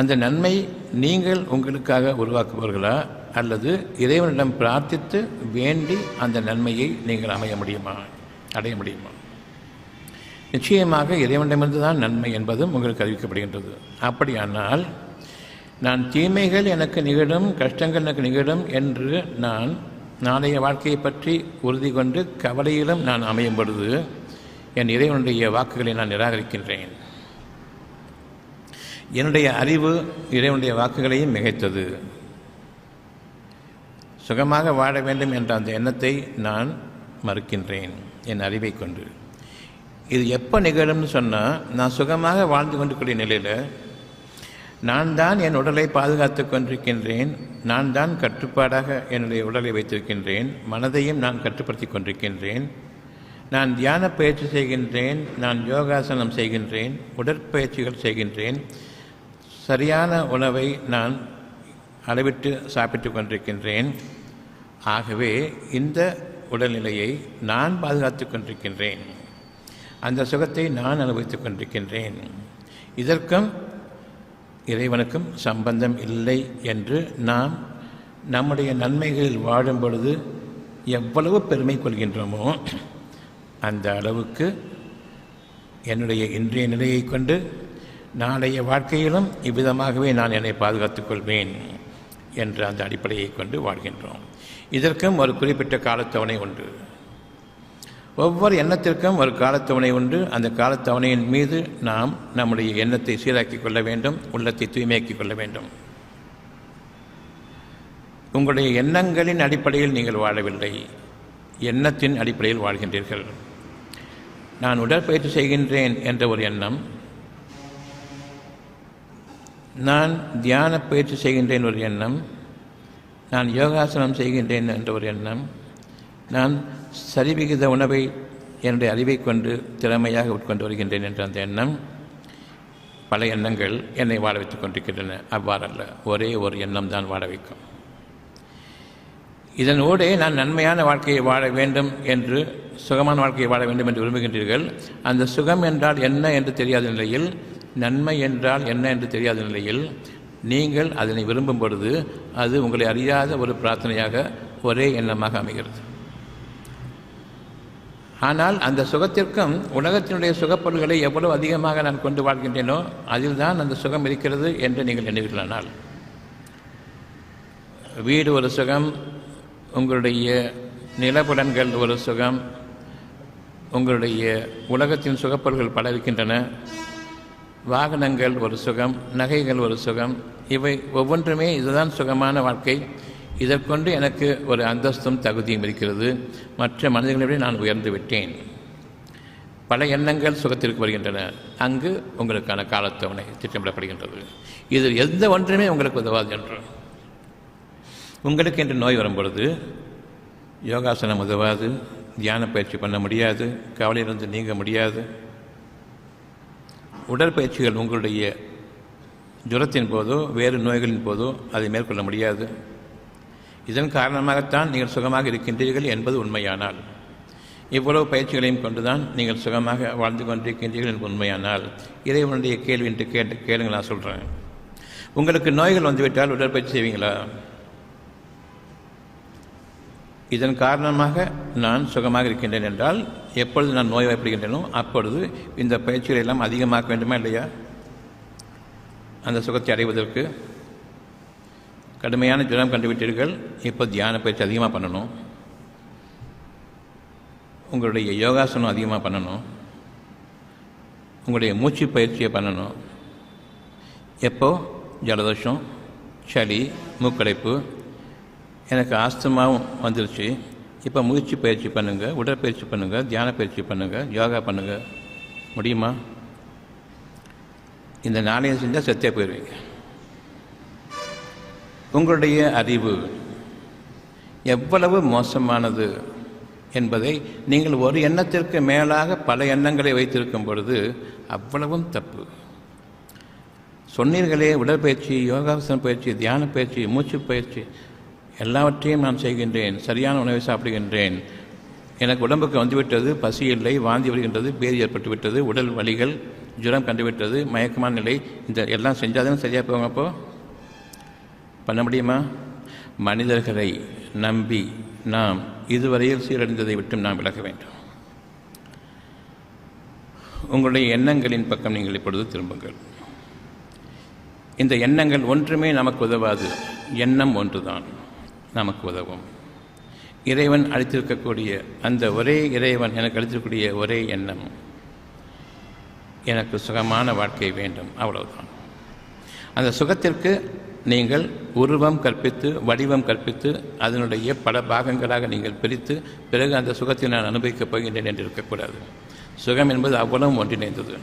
அந்த நன்மை நீங்கள் உங்களுக்காக உருவாக்குவீர்களா அல்லது இறைவனிடம் பிரார்த்தித்து வேண்டி அந்த நன்மையை நீங்கள் அமைய முடியுமா? அடைய முடியுமா? நிச்சயமாக இறைவனிடமிருந்து தான் நன்மை என்பதும் உங்களுக்கு அறிவிக்கப்படுகின்றது. அப்படியானால் நான் தீமைகள் எனக்கு நிகழும் கஷ்டங்கள் எனக்கு நிகழும் என்று நான் நாளைய வாழ்க்கையை பற்றி உறுதி கொண்டு கவலையிலும் நான் அமையும் பொழுது என் இறைவனுடைய வாக்குகளை நான் நிராகரிக்கின்றேன். என்னுடைய அறிவு இறைவனுடைய வாக்குகளையும் மிகைத்தது. சுகமாக வாழ வேண்டும் என்ற அந்த எண்ணத்தை நான் மறுக்கின்றேன் என் அறிவை கொண்டு. இது எப்போ நிகழும்னு சொன்னால் நான் சுகமாக வாழ்ந்து கொண்டிருக்கிற நிலையில் நான் தான் என் உடலை பாதுகாத்து கொண்டிருக்கின்றேன் நான் தான் கட்டுப்பாடாக என்னுடைய உடலை வைத்திருக்கின்றேன் மனதையும் நான் கட்டுப்படுத்தி கொண்டிருக்கின்றேன் நான் தியான பயிற்சி செய்கின்றேன் நான் யோகாசனம் செய்கின்றேன் உடற்பயிற்சிகள் செய்கின்றேன் சரியான உணவை நான் அளவிட்டு சாப்பிட்டு கொண்டிருக்கின்றேன். ஆகவே இந்த உடல்நிலையை நான் பாதுகாத்து கொண்டிருக்கின்றேன். அந்த சுகத்தை நான் அனுபவித்துக் கொண்டிருக்கின்றேன். இதற்கும் இறைவனுக்கும் சம்பந்தம் இல்லை என்று நாம் நம்முடைய நன்மைகளில் வாழும் பொழுது எவ்வளவு பெருமை கொள்கின்றோமோ அந்த அளவுக்கு என்னுடைய இன்றைய நிலையை கொண்டு நாளைய வாழ்க்கையிலும் இவ்விதமாகவே நான் என்னை பாதுகாத்துக் கொள்வேன் என்ற அந்த அடிப்படையை கொண்டு வாழ்கின்றோம். இதற்கும் ஒரு குறிப்பிட்ட காலத்தவணை உண்டு. ஒவ்வொரு எண்ணத்திற்கும் ஒரு காலத்தவணை உண்டு. அந்த காலத்தவணையின் மீது நாம் நம்முடைய எண்ணத்தை சீராக்கிக் கொள்ள வேண்டும் உள்ளத்தை தூய்மையாக்கிக் கொள்ள வேண்டும். உங்களுடைய எண்ணங்களின் அடிப்படையில் நீங்கள் வாழவில்லை. எண்ணத்தின் அடிப்படையில் வாழ்கின்றீர்கள். நான் உடற்பயிற்சி செய்கின்றேன் என்ற ஒரு எண்ணம் நான் தியான பயிற்சி செய்கின்றேன் ஒரு எண்ணம். நான் யோகாசனம் செய்கின்றேன் என்ற ஒரு எண்ணம். நான் சரிவிகித உணவை என்னுடைய அறிவை கொண்டு திறமையாக உட்கொண்டு வருகின்றேன் என்ற அந்த எண்ணம். பல எண்ணங்கள் என்னை வாழ வைத்துக் கொண்டிருக்கின்றன. அவ்வாறல்ல. ஒரே ஒரு எண்ணம் தான் வாழ வைக்கும். இதனோடே நான் நன்மையான வாழ்க்கையை வாழ வேண்டும் என்று சுகமான வாழ்க்கையை வாழ வேண்டும் என்று விரும்புகின்றீர்கள். அந்த சுகம் என்றால் என்ன என்று தெரியாத நிலையில் நன்மை என்றால் என்ன என்று தெரியாத நிலையில் நீங்கள் அதனை விரும்பும் பொழுது அது உங்களை அறியாத ஒரு பிரார்த்தனையாக ஒரே எண்ணமாக அமைகிறது. ஆனால் அந்த சுகத்திற்கும் உலகத்தினுடைய சுகப்பொருள்களை எவ்வளவு அதிகமாக நான் கொண்டு வாழ்கின்றேனோ அதில் தான் அந்த சுகம் இருக்கிறது என்று நீங்கள் எண்ணுவீர்களானால். வீடு ஒரு சுகம் உங்களுடைய நிலப்புலன்கள் ஒரு சுகம் உங்களுடைய உலகத்தின் சுகப்பொருள்கள் பல இருக்கின்றன வாகனங்கள் ஒரு சுகம் நகைகள் ஒரு சுகம். இவை ஒவ்வொன்றுமே இதுதான் சுகமான வாழ்க்கை. இதற்கொண்டு எனக்கு ஒரு அந்தஸ்தும் தகுதியும் இருக்கிறது. மற்ற மனிதர்களை விட நான் உயர்ந்து விட்டேன். பல எண்ணங்கள் சுகத்திற்கு வருகின்றன. அங்கு உங்களுக்கான காலத்தவணை திட்டமிடப்படுகின்றது. இது எந்த ஒன்றுமே உங்களுக்கு உதவாது என்று. உங்களுக்கு என்று நோய் வரும்பொழுது யோகாசனம் உதவாது தியான பயிற்சி பண்ண முடியாது கவலையிலிருந்து நீங்க முடியாது உடற்பயிற்சிகள் உங்களுடைய ஜுரத்தின் போதோ வேறு நோய்களின் போதோ அதை மேற்கொள்ள முடியாது. இதன் காரணமாகத்தான் நீங்கள் சுகமாக இருக்கின்றீர்கள் என்பது உண்மையானால். இவ்வளவு பயிற்சிகளையும் கொண்டுதான் நீங்கள் சுகமாக வாழ்ந்து கொண்டிருக்கின்றீர்கள் என்பது உண்மையானால். இறைவனுடைய கேள்வி என்று கேட்டு கேளுங்க நான் சொல்கிறேன் உங்களுக்கு நோய்கள் வந்துவிட்டால் உடற்பயிற்சி செய்வீங்களா? இதன் காரணமாக நான் சுகமாக இருக்கின்றேன் என்றால் எப்பொழுது நான் நோய்வாய்ப்படுகின்றேனோ அப்பொழுது இந்த பயிற்சிகளை எல்லாம் அதிகமாக்க வேண்டுமா இல்லையா? அந்த சுகத்தை அடைவதற்கு கடுமையான ஜுரம் கண்டுவிட்டீர்கள். இப்போ தியான பயிற்சி அதிகமாக பண்ணணும். உங்களுடைய யோகாசனம் அதிகமாக பண்ணணும். உங்களுடைய மூச்சு பயிற்சியை பண்ணணும். எப்போ? ஜலதோஷம் சளி மூக்கடைப்பு எனக்கு ஆஸ்துமாவும் வந்துருச்சு. இப்போ முயற்சி பயிற்சி பண்ணுங்கள் உடற்பயிற்சி பண்ணுங்கள் தியான பயிற்சி பண்ணுங்கள் யோகா பண்ணுங்கள் முடியுமா? இந்த நாளையும் செஞ்சால் செத்தே போயிடுவீங்க உங்களுடைய அறிவு எவ்வளவு மோசமானது என்பதை நீங்கள் ஒரு எண்ணத்திற்கு மேலாக பல எண்ணங்களை வைத்திருக்கும் பொழுது அவ்வளவும் தப்பு. சொன்னீர்களே உடற்பயிற்சி யோகாசன பயிற்சி தியான பயிற்சி மூச்சு பயிற்சி எல்லாவற்றையும் நான் செய்கின்றேன் சரியான உணவை சாப்பிடுகின்றேன். எனக்கு உடம்புக்கு வந்துவிட்டது பசி இல்லை வாந்தி வருகின்றது பேதி ஏற்பட்டுவிட்டது உடல் வலிகள் ஜுரம் கண்டுவிட்டது மயக்கமான நிலை இந்த எல்லாம் செஞ்சாதான் சரியாக போங்க அப்போ? பண்ண முடியுமா? மனிதர்களை நம்பி நாம் இதுவரையில் சீரழிந்ததை விட்டும் நாம் விலக வேண்டும். உங்களுடைய எண்ணங்களின் பக்கம் நீங்கள் இப்பொழுது திரும்புங்கள். இந்த எண்ணங்கள் ஒன்றுமே நமக்கு உதவாது. எண்ணம் ஒன்றுதான். நமக்கு உதவும். இறைவன் அளித்திருக்கக்கூடிய அந்த ஒரே இறைவன் எனக்கு அளித்திருக்கக்கூடிய ஒரே எண்ணம் எனக்கு சுகமான வாழ்க்கை வேண்டும். அவ்வளவுதான். அந்த சுகத்திற்கு நீங்கள் உருவம் கற்பித்து வடிவம் கற்பித்து அதனுடைய பல பாகங்களாக நீங்கள் பிரித்து பிறகு அந்த சுகத்தை நான் அனுபவிக்கப் போகின்றேன் என்று இருக்கக்கூடாது. சுகம் என்பது அவ்வளவும் ஒன்றிணைந்தது.